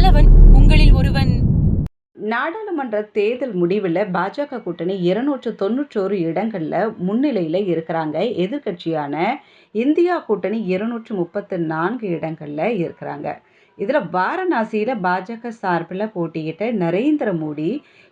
நல்லவன் உங்களில் ஒருவன். நாடாளுமன்ற தேர்தல் முடிவில் பாஜக கூட்டணி இருநூற்று தொண்ணூற்றோரு இடங்களில் முன்னிலையில் இருக்கிறாங்க. எதிர்க்கட்சியான இந்தியா கூட்டணி இருநூற்று முப்பத்து நான்கு இடங்களில் இருக்கிறாங்க. இதில் வாரணாசியில் பாஜக சார்பில் போட்டியிட்ட நரேந்திர மோடி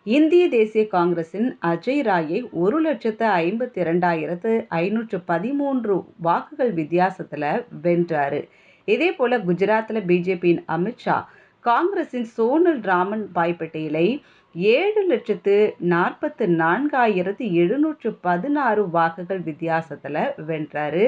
இந்திய தேசிய காங்கிரஸின் அஜய் ராயை ஒரு லட்சத்து ஐம்பத்தி இரண்டாயிரத்து ஐநூற்று பதிமூன்று வாக்குகள் வித்தியாசத்தில் வென்றார். இதே போல் குஜராத்தில் பிஜேபியின் அமித்ஷா காங்கிரசின் சோனல் ராமன் பாய் பட்டேலை ஏழு லட்சத்து நாற்பத்து நான்காயிரத்து எழுநூற்று பதினாறு வாக்குகள் வித்தியாசத்தில் வென்றாரு.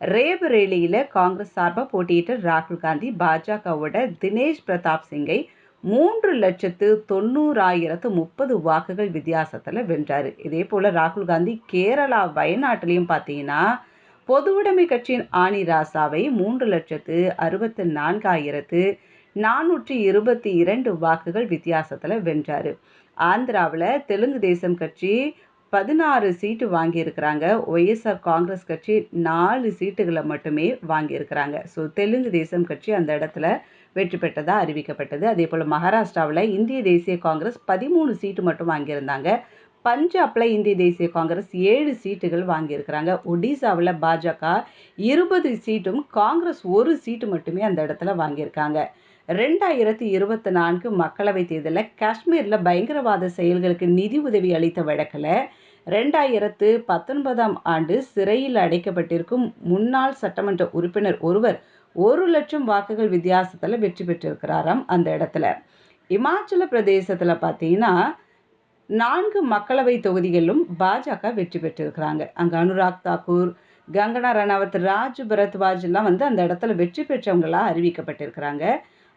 ரேபரேலியில் காங்கிரஸ் சார்பாக போட்டியிட்ட ராகுல் காந்தி பாஜகவோட தினேஷ் பிரதாப் சிங்கை மூன்று லட்சத்து தொண்ணூறாயிரத்து முப்பது வாக்குகள் வித்தியாசத்தில் வென்றார். இதே போல் ராகுல் காந்தி கேரளா வயநாட்டிலையும் பார்த்தீங்கன்னா பொதுவுடைமை கட்சியின் ஆனி ராசாவை மூன்று லட்சத்து அறுபத்து நான்காயிரத்து நானூற்றி இருபத்தி இரண்டு வாக்குகள் வித்தியாசத்தில் வென்றார். ஆந்திராவில் தெலுங்கு தேசம் கட்சி பதினாறு சீட்டு வாங்கியிருக்கிறாங்க. ஒய்எஸ்ஆர் காங்கிரஸ் கட்சி நாலு சீட்டுகளை மட்டுமே வாங்கியிருக்கிறாங்க. ஸோ தெலுங்கு தேசம் கட்சி அந்த இடத்துல வெற்றி பெற்றதாக அறிவிக்கப்பட்டது. அதே போல் மகாராஷ்டிராவில் இந்திய தேசிய காங்கிரஸ் பதிமூணு சீட்டு மட்டும் வாங்கியிருந்தாங்க. பஞ்சாப்பில் இந்திய தேசிய காங்கிரஸ் ஏழு சீட்டுகள் வாங்கியிருக்கிறாங்க. ஒடிசாவில் பாஜக இருபது சீட்டும் காங்கிரஸ் ஒரு சீட்டு மட்டுமே அந்த இடத்துல வாங்கியிருக்காங்க. ரெண்டாயிரத்தி இருபத்தி நான்கு மக்களவைத் தேர்தலில் காஷ்மீரில் பயங்கரவாத செயல்களுக்கு நிதி உதவி அளித்த வழக்கில் ரெண்டாயிரத்து பத்தொன்பதாம் ஆண்டு சிறையில் அடைக்கப்பட்டிருக்கும் முன்னாள் சட்டமன்ற உறுப்பினர் ஒருவர் ஒரு லட்சம் வாக்குகள் வித்தியாசத்தில் வெற்றி பெற்றிருக்கிறாராம் அந்த இடத்துல. இமாச்சல பிரதேசத்தில் பார்த்தீங்கன்னா நான்கு மக்களவை தொகுதிகளிலும் பாஜக வெற்றி பெற்றிருக்கிறாங்க. அங்கே அனுராக் தாக்கூர் கங்கனா ரணாவத் ராஜ் பரத்வாஜ் எல்லாம் வந்து அந்த இடத்துல வெற்றி பெற்றவங்களாக அறிவிக்கப்பட்டிருக்கிறாங்க.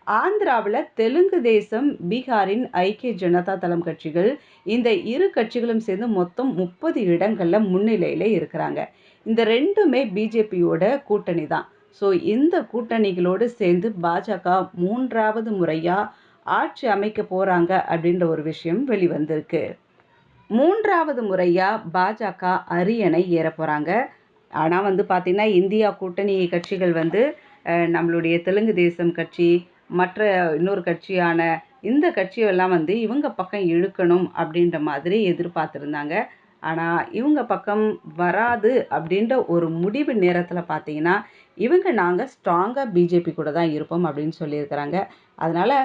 ஆந்திராவில் தெலுங்கு தேசம் பீகாரின் ஐக்கிய ஜனதா தளம் கட்சிகள் இந்த இரு கட்சிகளும் சேர்ந்து மொத்தம் முப்பது இடங்களில் முன்னிலையில் இருக்கிறாங்க. இந்த ரெண்டுமே பிஜேபியோட கூட்டணி தான். ஸோ இந்த கூட்டணிகளோடு சேர்ந்து பாஜக மூன்றாவது முறையாக ஆட்சி அமைக்க போகிறாங்க அப்படின்ற ஒரு விஷயம் வெளிவந்திருக்கு. மூன்றாவது முறையாக பாஜக அரியணை ஏற போகிறாங்க ஆனால் வந்து பார்த்திங்கன்னா இந்தியா கூட்டணி கட்சிகள் வந்து நம்மளுடைய தெலுங்கு தேசம் கட்சி மற்ற இன்னொரு கட்சியான இந்த கட்சியெல்லாம் வந்து இவங்க பக்கம் இழுக்கணும் அப்படின்ற மாதிரி எதிர்பார்த்துருந்தாங்க. ஆனால் இவங்க பக்கம் வராது அப்படின்ற ஒரு முடிவு நேரத்தில் பார்த்தீங்கன்னா இவங்க நாங்கள் ஸ்ட்ராங்காக பிஜேபி கூட தான் இருப்போம் அப்படின்னு சொல்லியிருக்கிறாங்க. அதனால்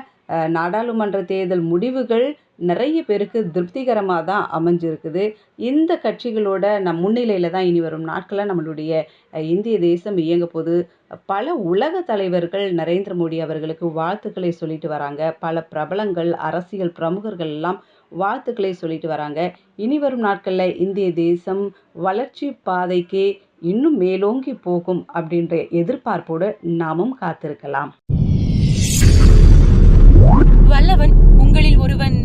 நாடாளுமன்ற தேர்தல் முடிவுகள் நிறைய பேருக்கு திருப்திகரமாக தான் அமைஞ்சிருக்குது. இந்த கட்சிகளோட நம் முன்னிலையில் தான் இனி வரும் நாட்களில் நம்மளுடைய இந்திய தேசம் இயங்க போது பல உலக தலைவர்கள் நரேந்திர மோடி அவர்களுக்கு வாழ்த்துக்களை சொல்லிட்டு வராங்க. பல பிரபலங்கள் அரசியல் பிரமுகர்கள் எல்லாம் வாழ்த்துக்களை சொல்லிட்டு வராங்க. இனி வரும் நாட்களில் இந்திய தேசம் வளர்ச்சி பாதைக்கு இன்னும் மேலோங்கி போகும் அப்படின்ற எதிர்பார்ப்போடு நாமும் காத்திருக்கலாம். வல்லவன் உங்களில் ஒருவன்